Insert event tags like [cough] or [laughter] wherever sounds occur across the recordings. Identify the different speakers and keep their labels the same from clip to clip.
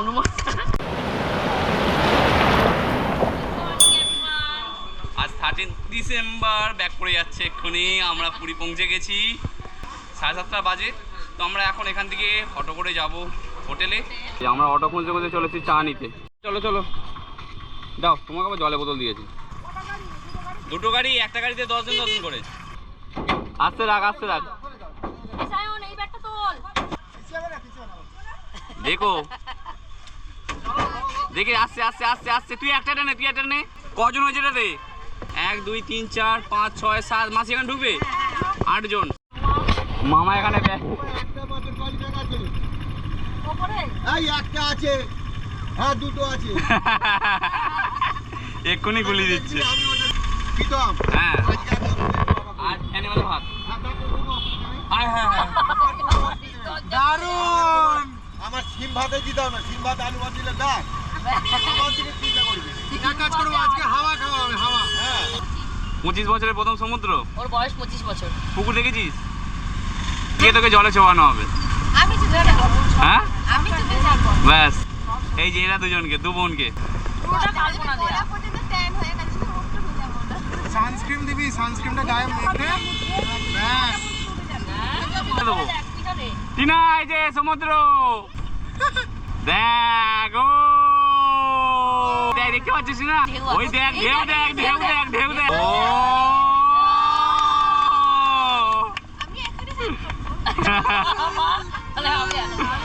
Speaker 1: হনুমান
Speaker 2: আজ thirteen December back করে যাচ্ছে এক্ষুনি আমরা পুরী পৌঁছে গেছি। সাড়ে সাতটা বাজে তো আমরা এখন এখান থেকে অটো করে যাব হোটেলে। আমরা অটো খুঁজতে খুঁজতে চলেছি চা নিতে। চলো চলো। দাও তোমাকে আবার জলে বোতল দিয়েছি। দুটো গাড়ি একটা গাড়িতে দশজন দশজন করে। আসতে রাখ আসতে রাখ। দেখো দেখে আসছে আসছে আসছে আসছে। তুই একটা নে তুই একটা নে কজন হয়েছে রে এক দুই তিন চার পাঁচ ছয় সাত মাস এখানে ঢুকবে? আটজন। মামা এখানে
Speaker 3: একটা আছে। হ্যাঁ দুটো আছে। [laughs]
Speaker 2: এক্ষুনি গুলি দিচ্ছে। হ্যাঁ। হ্যাঁ
Speaker 3: দারুণ! আমার সিম ভাতে দিতাম না সিম ভাত আলু ভাত দিলে দেখ।
Speaker 2: পঁচিশ বছরের প্রথম সমুদ্র?
Speaker 1: ওর বয়স পঁচিশ বছর।
Speaker 2: পুকুর দেখেছিস? গিয়ে তোকে জলে চোয়ানো হবে। হ্যাঁ? ব্যাস। এই যে এরা দুজনকে দু বোনকে।
Speaker 3: সানস্ক্রিন দিবি সানস্ক্রিনটা
Speaker 2: টিনা এই যে সমুদ্র। [laughs] দেখতে পাচ্ছিস না? ওই দেখ ঢেউ দেখ ঢেউ দেখ। ঢেউ দেখ। ও।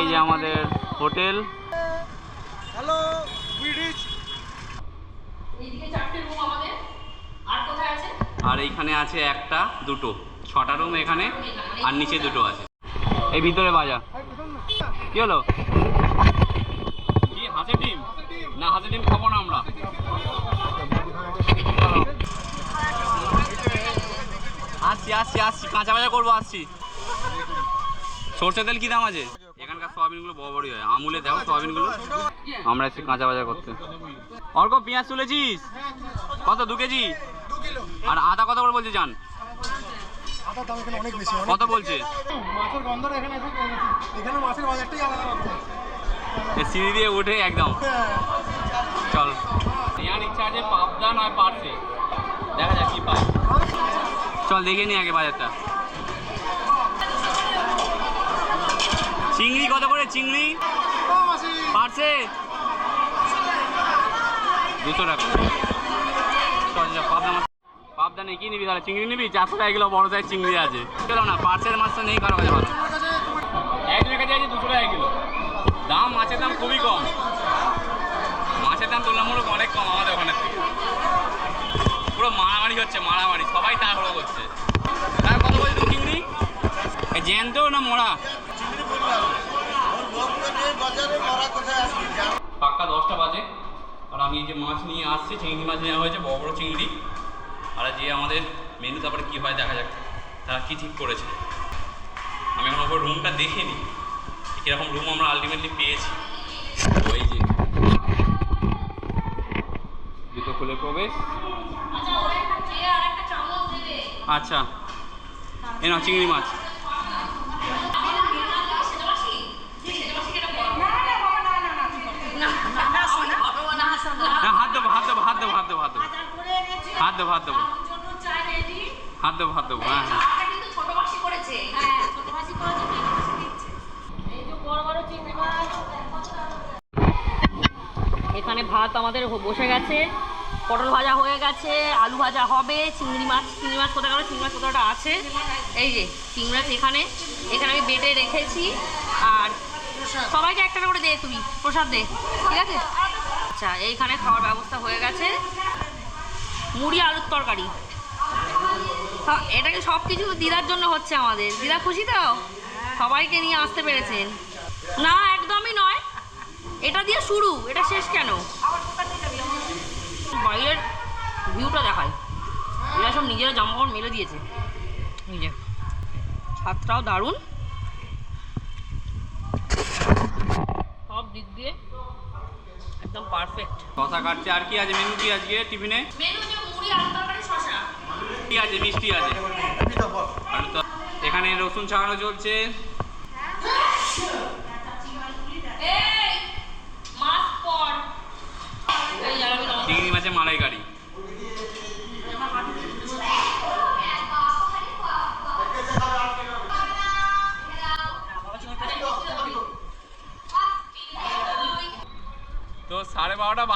Speaker 2: এই যে আমাদের হোটেল।
Speaker 3: হ্যালো ব্রিটিশ
Speaker 1: এইদিকে চারটে রুম আমাদের। আর
Speaker 2: আর এইখানে আছে একটা দুটো। ছটা রুম এখানে আর নিচে দুটো আছে। এই ভিতরে বাজা। কি হলো কি হাঁসের ডিম না হাঁসের ডিম খাব না আমরা আসছি, কাঁচা বাজা করব, আসছি। সর্ষে তেল কি দাম আছে? এখানকার সোয়াবিনগুলো বড় বড়ই হয়। আমুলে দেখো সোয়াবিনগুলো। আমরা এসেছি কাঁচা বাজা করতে। অর্ক, পেঁয়াজ তুলেছিস? কত, দু কেজি? আর আদা কত করে বলছে, জান? কত বলছে?
Speaker 3: এসে পেয়ে
Speaker 2: সিঁড়ি দিয়ে উঠে একদম। চল। নেওয়ার ইচ্ছা আছে, পাবদা নয়, পারছে। দেখা যাক কি পাই চল, দেখে নি আগে বাজারটা। চিংড়ি কত করে, চিংড়ি? পারছে? দুশো টাকা। পাবদা মাছ পাবদা নেই, কি নিবি তাহলে? চিংড়ি নিবি? চারশো টাকা কিলো বড় সাইজ চিংড়ি আছে। চলো না পার্সের মাছটা নেই, কারও কাছে ভালো। একজনের কাছে আছে, দুশো টাকা কিলো। দাম, মাছের দাম খুবই কম। মাছের দাম তুলনামূলক অনেক কম আমাদের ওখানের থেকে। পুরো মারামারি হচ্ছে, মারামারি। সবাই তাড়াহুড়ো করছে। তার কত বলছি তুমি চিংড়ি? জ্যান্ত না
Speaker 3: মরা
Speaker 2: পাক্কা দশটা বাজে। আর আমি যে মাছ নিয়ে আসছি, চিংড়ি মাছ নেওয়া হয়েছে, বড় বড় চিংড়ি। আর যে আমাদের মেনু তারপরে কী হয় দেখা যাক, তারা কী ঠিক করেছে। আমি এখন ওপর রুমটা দেখিনি কীরকম রুম আমরা আলটিমেটলি পেয়েছি। ওই যে। জুতো খুলে প্রবেশ
Speaker 1: আচ্ছা ওর একটা চেয়ার আর একটা চামচ দেবে
Speaker 2: আচ্ছা। এ না চিংড়ি মাছ। হ্যাঁ।
Speaker 1: এখানে ভাত আমাদের বসে গেছে। পটল ভাজা হয়ে গেছে আলু ভাজা হবে চিংড়ি মাছ চিংড়ি মাছ কোথায় গেল? চিংড়ি মাছ কোথাওটা আছে। এই যে চিংড়ি মাছ এখানে। এখানে আমি বেটে রেখেছি। আর সবাইকে একটা করে দে তুমি প্রসাদ দে ঠিক আছে? আচ্ছা এইখানে খাওয়ার ব্যবস্থা হয়ে গেছে। মুড়ি আলুর তরকারি। হ্যাঁ, এটা কি সব কিছু দিদার জন্য হচ্ছে আমাদের? দিদা খুশি তো? সবাইকে নিয়ে আসতে পেরেছেন। না একদমই নয়। এটা দিয়ে শুরু এটা শেষ কেন? ভিউটা দেখায় এরা সব নিজেরা জামাকাপড় মেলে দিয়েছে। নিজে ছাদটাও দারুণ। সব দিক দিয়ে একদম পারফেক্ট
Speaker 2: কথা কাটছে। আর কি আছে? মেনু কি আজকে টিফিনে
Speaker 1: মেনু যে মুড়ি তরকারি শশা।
Speaker 2: কি আছে? মিষ্টি আছে। এখানে রসুন ছাড়ানো চলছে। চিংড়ি মাছের মালাইকারি।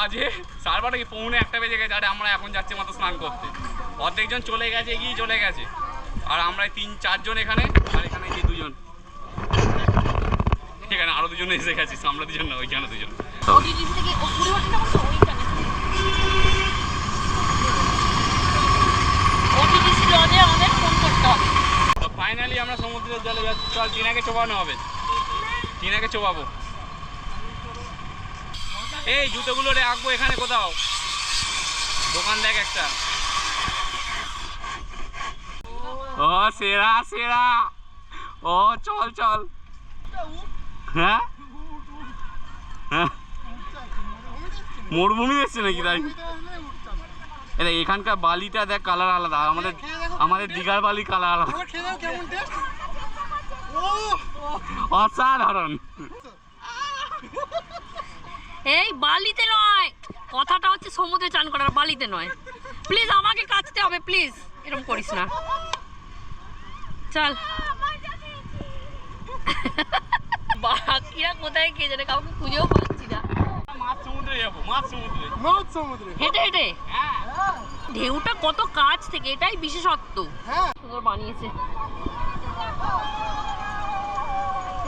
Speaker 2: বাজে। সাড়ে কি পৌনে একটা বেজে গেছে? আরে আমরা এখন যাচ্ছি মাত্র স্নান করতে। অর্ধেকজন চলে গেছে, এগিয়ে চলে গেছে। আর আমরা তিন, চারজন এখানে, আর এখানে যে দুজন। এখানে আরও দুজন এসে গেছি আমরা দুজন না, ওইখানে দুজন। ফাইনালি আমরা সমুদ্রের জলে যাচ্ছি। চল, টিনাকে চোবানো হবে। টিনাকে চোবাবো। এই জুতোগুলো রাখব এখানে কোথাও। দোকান দেখ একটা। ও সেরা সেরা। ও চল চল। হ্যাঁ? হ্যাঁ? মরুভূমি এসছে নাকি তাই? এটা এখানকার বালিটা দেখ কালার আলাদা। আমাদের আমাদের দীঘার বালি কালার আলাদা। অসাধারণ।
Speaker 1: এই বালিতে নয়। কথাটা হচ্ছে সমুদ্রে চান করার বালিতে নয়। প্লিজ আমাকে কাচতে হবে প্লিজ এরকম করিস না। চল। বাকিরা কোথায় কে জানে কাউকে খুঁজেও পাচ্ছি না।
Speaker 2: মাছ সমুদ্রে যাব মাছ সমুদ্রে।
Speaker 3: মাছ সমুদ্রে।
Speaker 1: হেঁটে হেঁটে?
Speaker 2: হ্যাঁ।
Speaker 1: ঢেউটা কত কাছ থেকে এটাই বিশেষত্ব।
Speaker 3: হ্যাঁ।
Speaker 1: সুন্দর বানিয়েছে।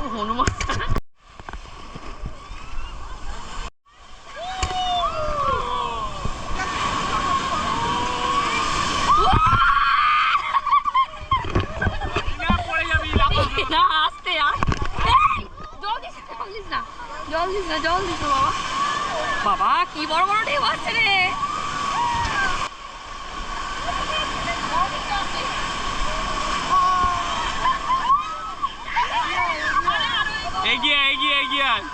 Speaker 1: ও, হনুমান
Speaker 2: পড়ে যাবি লাফাবি।
Speaker 1: না আস্তে আস্তে এই, জল দিস না, জল দিস না জল দিস না জল দিস না বাবা বাবা কি বড় বড় ঢেউ আসছে রে
Speaker 2: এগিয়ে এগিয়ে এগিয়ে আয়।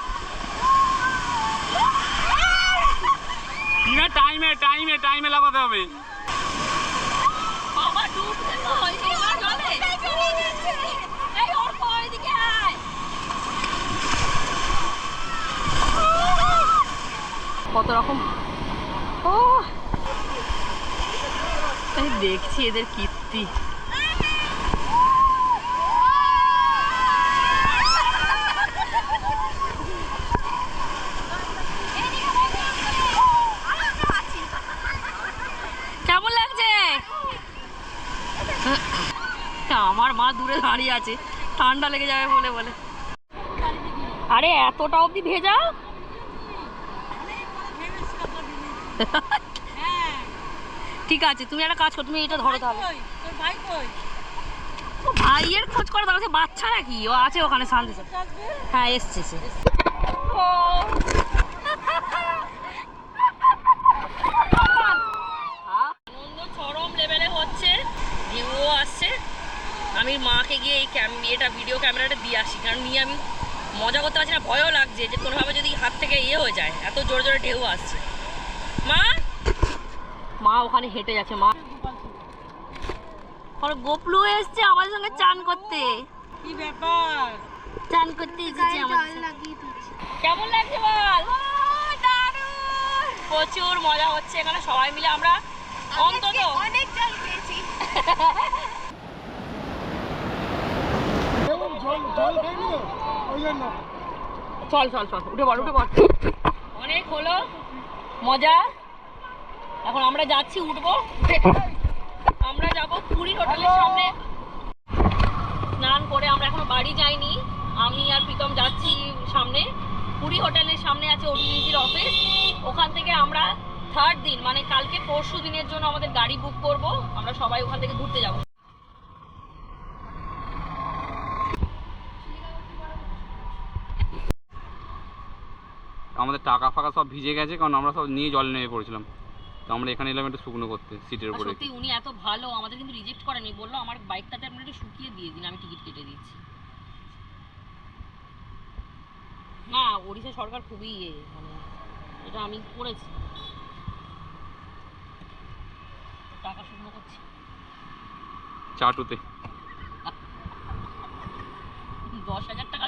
Speaker 2: টিনা টাইমে টাইমে লাগাতে হবে।
Speaker 1: কত রকম? ও দেখছি এদের কীর্তি কেমন লাগছে আমার মা দূরে দাঁড়িয়ে আছে। ঠান্ডা লেগে যাবে বলে বলে। আরে, এতটা অবধি ভেজা? ঠিক আছে, তুমি একটা কাজ করো, তুমি এটা ধরো তাহলে। ও, ভাইয়ের খোঁজ করে তাহলে বাচ্চা নাকি ও আছে ওখানে, শান্তি। হ্যাঁ এসছে সে ও। আনন্দ চরম লেভেলে হচ্ছে ঢেউও আসছে আমি মাকে গিয়ে এই ক্যাম এটা ভিডিও ক্যামেরাটা দিয়ে আসি কারণ নিয়ে আমি মজা করতে পারছি না ভয়ও লাগছে যে কোনোভাবে যদি হাত থেকে ইয়ে হয়ে যায় এত জোরে জোরে ঢেউ আসছে। মা! মা ওখানে হেঁটে যাচ্ছে মা। আর গোপলু এসছে আমাদের সঙ্গে চান করতে।
Speaker 4: কি ব্যাপার?
Speaker 1: চান করতে এসেছে সঙ্গে। কেমন লাগছে বল? প্রচুর মজা হচ্ছে এখানে সবাই মিলে আমরা অন্তত
Speaker 4: অনেক জল পেয়েছি [laughs]
Speaker 3: জল জল খাইনি তো ওই জন্য
Speaker 1: চল চল চল, উঠে পড় উঠে পড়। অনেক হলো, মজা। এখন আমরা যাচ্ছি, উঠবো। আমরা যাব পুরী হোটেলের সামনে। স্নান করে আমরা এখনও বাড়ি যাইনি। আমি আর প্রীতম যাচ্ছি সামনে। পুরী হোটেলের সামনে আছে ওটিডিসির অফিস ওখান থেকে আমরা থার্ড দিন মানে কালকে পরশু দিনের জন্য আমাদের গাড়ি বুক করব। আমরা সবাই ওখান থেকে ঘুরতে যাব।
Speaker 2: আমাদের টাকা ফাকা সব ভিজে গেছে কারণ আমরা সব নিয়ে জল নেমে পড়েছিলাম। তো আমরা এখানে এলাম একটু শুকনো করতে সিটের উপরে।
Speaker 1: সত্যি উনি এত ভালো আমাদের কিন্তু রিজেক্ট করেনি বলল আমার বাইকটাতে আপনি একটু শুকিয়ে দিয়ে দিন আমি টিকিট কেটে দিচ্ছি। না ওড়িশা সরকার খুবই ইয়ে মানে এটা আমি করেছি। টাকা শুকনো করছি।
Speaker 2: চাটুতে।
Speaker 1: দশ হাজার টাকা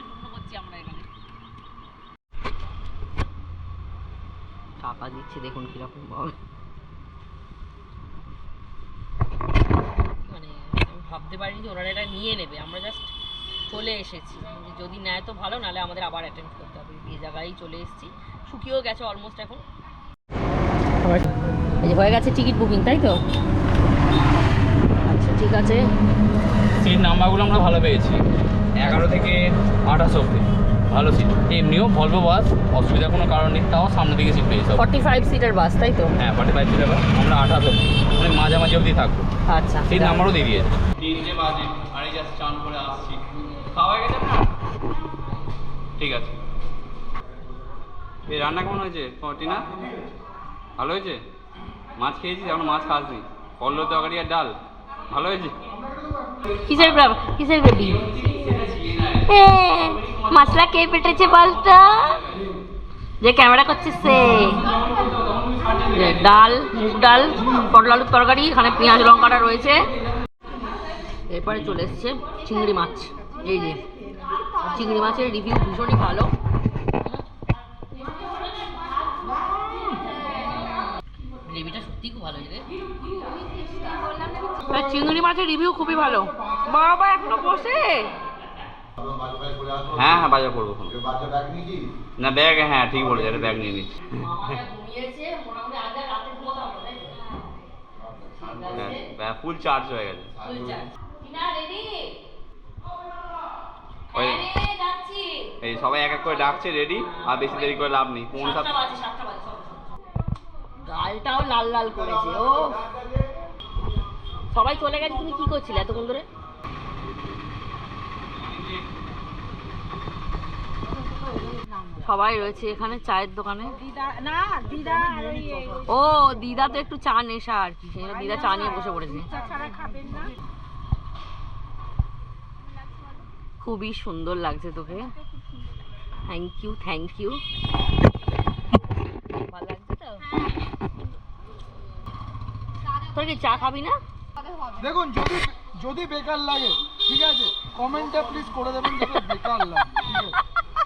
Speaker 1: চাপা দিচ্ছে দেখুন কীরকম হবে মানে আমি ভাবতে পারিনি যে ওনারা এটা নিয়ে নেবে আমরা জাস্ট চলে এসেছি। মানে যদি নেয় তো ভালো নাহলে আমাদের আবার অ্যাটেম্প করতে হবে। এই জায়গায় চলে এসেছি। শুকিয়েও গেছে অলমোস্ট এখন। হয়ে গেছে টিকিট বুকিং তাই তো? আচ্ছা ঠিক আছে।
Speaker 2: সিট নাম্বারগুলো আমরা ভালো পেয়েছি। এগারো থেকে আঠাশ অব্দি ভালো সিট এমনিও ভলভো বাস অসুবিধা কোনো কারণ নেই তাও সামনে দিকে সিট পেয়েছি।
Speaker 1: ফর্টি ফাইভ সিটার বাস তাই তো?
Speaker 2: হ্যাঁ ফর্টি ফাইভ সিটের বাস আমরা আঠাশ অব্দি মানে মাঝামাঝি অবধি থাকব।
Speaker 1: আচ্ছা
Speaker 2: সিট নাম্বারও দিয়ে দিয়েছে। তিনটে বাজে আর এই জাস্ট চান করে আসছি। খাওয়া গেছে আপনার? ঠিক আছে। এই রান্না কেমন হয়েছে? টিনা? ভালো হয়েছে? মাছ খেয়েছিস? এখন মাছ খাসনি। কল্লো তরকারি আর ডাল। ভালো হয়েছে?
Speaker 1: কিসের কিসের বেবি মশলা কে পেটেছে বলতো? যে ক্যামেরা করছে সে। ডাল, মুগ ডাল, পটল আলুর তরকারি, এখানে পেঁয়াজ লঙ্কাটা রয়েছে। এরপরে চলে এসছে চিংড়ি মাছ। এই যে, চিংড়ি মাছের রিভিউ ভীষণই ভালো। গ্রেভিটা সত্যিই খুব ভালো। আর চিংড়ি মাছের রিভিউ খুবই ভালো। বাবা, এখনও বসে?
Speaker 2: হ্যাঁ হ্যাঁ বাজার করব না, ব্যাগ হ্যাঁ ঠিক বলেছে, একটা ব্যাগ নিয়ে নিচ্ছি ফুল চার্জ হয়ে গেছে। এই সবাই এক এক করে ডাকছে রেডি আর বেশি দেরি করে লাভ নেই। কোন সাত
Speaker 1: গালটাও লাল লাল করেছে ও সবাই চলে গেছে, তুমি কি করছিলে এতক্ষণ ধরে? সবাই রয়েছে এখানে চায়ের দোকানে। ও দিদা তো একটু চা নেশা আর কি সেই দিদা চা নিয়ে বসে পড়েছে। খুবই সুন্দর লাগছে তোকে। থ্যাংক ইউ থ্যাংক ইউ ভালো লাগছে তো? তোর কি চা খাবি না?
Speaker 3: দেখুন যদি যদি বেকার লাগে ঠিক আছে? কমেন্টটা প্লিজ করে দেবেন যাতে বেকার লাগে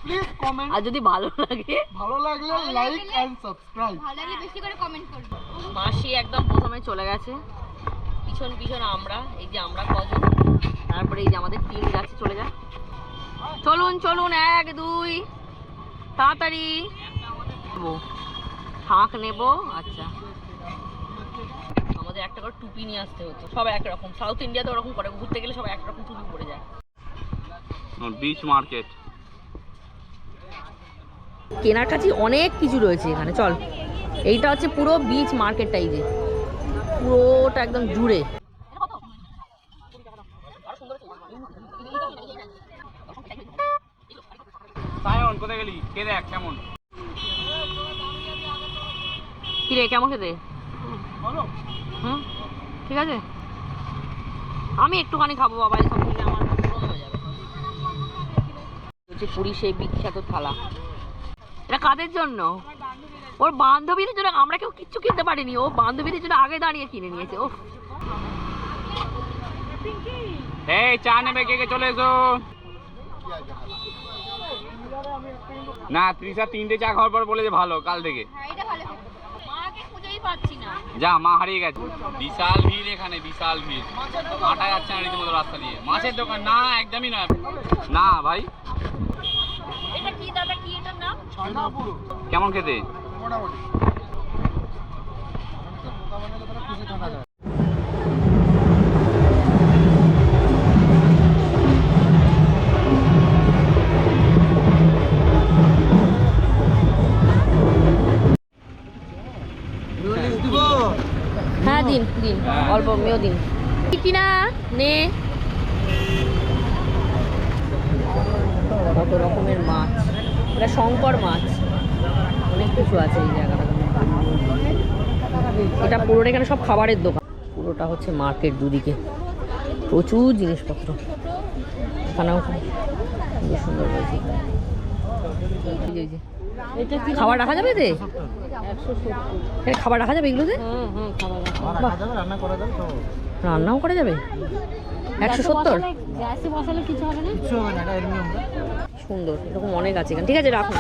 Speaker 3: প্লিজ কমেন্ট
Speaker 1: আর যদি ভালো লাগে
Speaker 3: ভালো লাগলে লাইক এন্ড সাবস্ক্রাইব
Speaker 5: ভালো লাগলে বেশি করে কমেন্ট করবে।
Speaker 1: মাসি একদম প্রথমে চলে গেছে। পিছন পিছন আমরা এই যে আমরা কজন। তারপরে এই যে আমাদের টিম যাচ্ছে চলে যা চলুন চলুন এক দুই তাড়াতাড়ি। নেব। নেব আচ্ছা। আমাদের একটা করে টুপি নিয়ে আসতে হতো সব একরকম। সাউথ ইন্ডিয়াতে ওরকম করে ঘুরতে গেলে সব একরকম টুপি পরে যায়।
Speaker 2: বিচ মার্কেট
Speaker 1: কেনার কাছে অনেক কিছু রয়েছে এখানে চল। এইটা হচ্ছে পুরো বিচ মার্কেটটা এই যে। পুরোটা একদম জুড়ে।
Speaker 2: কোথায় গেলি? কে দেখ কেমন?
Speaker 1: কিরে কেমন খেতে? হুম ঠিক আছে। আমি একটুখানি খাব বাবা এসব খেলে আমার পূরণ হয়ে যাবে। হচ্ছে পুরী সেই বিখ্যাত থালা। এটা কাদের জন্য? ওর বান্ধবীদের জন্য আমরা কেউ কিচ্ছু কিনতে পারিনি। ও বান্ধবীদের জন্য আগে দাঁড়িয়ে কিনে নিয়েছে ও
Speaker 2: এই চা নেবে কে কে? চলে এসো। না ত্রিশা তিনটে চা খাওয়ার পর বলেছে ভালো কাল থেকে।
Speaker 5: হ্যাঁ এটা ভালো
Speaker 1: মাকে খুঁজেই পাচ্ছি না।
Speaker 2: যা মা হারিয়ে গেছে। বিশাল ভিড় এখানে বিশাল ভিড়। হাঁটা যাচ্ছে না রীতিমতো রাস্তা দিয়ে। মাছের দোকান না একদমই না। না ভাই
Speaker 1: এটা কি দাদা কি এটার নাম
Speaker 3: ছানা পুরো
Speaker 2: কেমন খেতে?
Speaker 3: মোটামুটি। খুশি থাকা যায়
Speaker 1: হ্যাঁ দিন দিন। অল্প মেয়েও দিন। কি না নে। কত রকমের মাছ? এটা শঙ্কর মাছ। অনেক কিছু আছে এই জায়গাটা এটা পুরোটা এখানে সব খাবারের দোকান। পুরোটা হচ্ছে মার্কেট দুদিকে। প্রচুর জিনিসপত্র। এখানেও সুন্দর রয়েছে। খাবার রাখা যাবে তে খাবার রাখা যাবে এগুলোতে?
Speaker 3: যাবে। তো
Speaker 1: রান্নাও করা যাবে? একশো সত্তর?
Speaker 5: গ্যাসে বসালে কিছু হবে না?
Speaker 3: কিছু হবে না এটা এমনি
Speaker 1: সুন্দর এরকম অনেক আছে এখানে। ঠিক আছে রাখুন।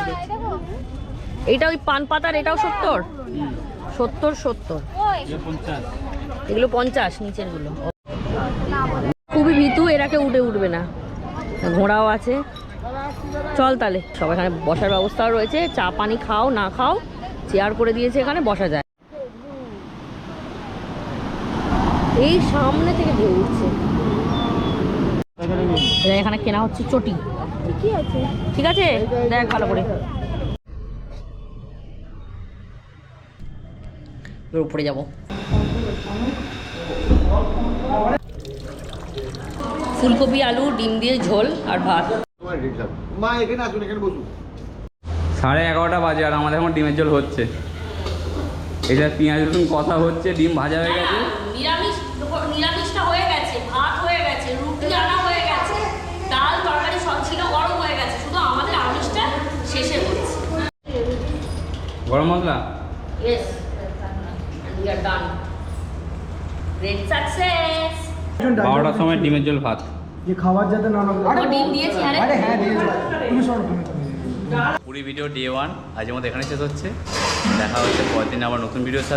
Speaker 1: এইটা ওই পান পাতার এটাও সত্তর? সত্তর সত্তর। এগুলো পঞ্চাশ নিচেরগুলো খুবই ভিড় উঠে উঠবে না। ঘোড়াও আছে। চল তাহলে। সব এখানে বসার ব্যবস্থাও রয়েছে। চা পানি খাও না খাও চেয়ার করে দিয়েছে এখানে বসা যায়। এই সামনে থেকে ঢেউ উঠছে। এখানে কেনা হচ্ছে চটি।
Speaker 4: কি আছে।
Speaker 1: ঠিক আছে? দেখ ভালো করে। উপরে যাব। ফুলকপি আলু ডিম দিয়ে ঝোল আর ভাত।
Speaker 3: মা এখানে আসুন এখানে বসুন।
Speaker 2: সাড়ে এগারোটা বাজে আর আমাদের এখন ডিমের ঝোল হচ্ছে। এটা পেঁয়াজ রসুন কষা হচ্ছে ডিম ভাজা হয়ে গেছে।
Speaker 1: নিরামিষ নিরামিষটা হয়ে গেছে ভাত হয়ে গেছে রুটি আনা শেষে হচ্ছে
Speaker 2: garam masala?
Speaker 1: Yes and we are done. Great success!
Speaker 2: বারোটার সময় ডিমের জল ভাত।
Speaker 6: যে খাবার যাতে না
Speaker 1: ডিম দিয়েছি আরে।
Speaker 6: আরে হ্যাঁ দিয়েছ তুমি শোনো তুমি
Speaker 2: পুরি ভিডিও ডে ওয়ান আজকের মতো এখানে শেষ হচ্ছে। দেখা হচ্ছে পরের দিন আবার নতুন ভিডিওর সাথে।